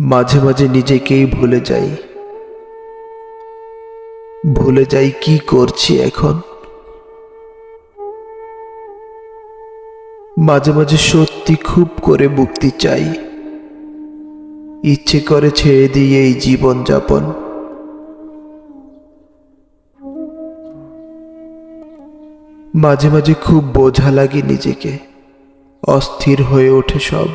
মাঝে মাঝে নিজেকেই ভুলে যাই। ভুলে যাই কি করছি এখন। মাঝে মাঝে সত্যি খুব করে মুক্তি চাই। ইচ্ছে করে ছেড়ে দিয়ে এই জীবন যাপন মাঝে মাঝে খুব বোঝা লাগে নিজেকে। অস্থির হয়ে ওঠে সব।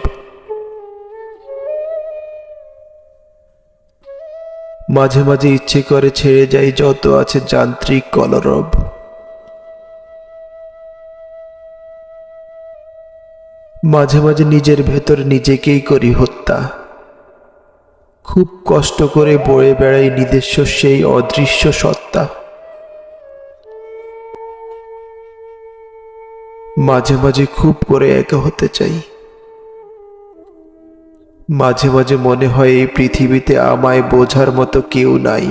মাঝে মাঝে ইচ্ছে করে ছেড়ে যাই যত আছে যান্ত্রিক কলরব। মাঝে মাঝে নিজের ভেতর নিজেকেই করি হত্যা। খুব কষ্ট করে বয়ে বেড়াই নিজস্ব সেই অদৃশ্য সত্তা। মাঝে মাঝে খুব করে একা হতে চাই। মাঝে মাঝে মনে হয় এই পৃথিবীতে আমায় বোঝার মতো কেউ নাই।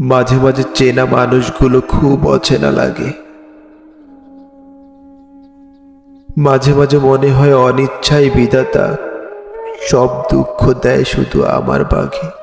মাঝে মাঝে চেনা মানুষগুলো খুব অচেনা লাগে। মাঝে মাঝে মনে হয় অনিচ্ছাই বিধাতা, সব দুঃখ দেয় শুধু আমার বাঘে।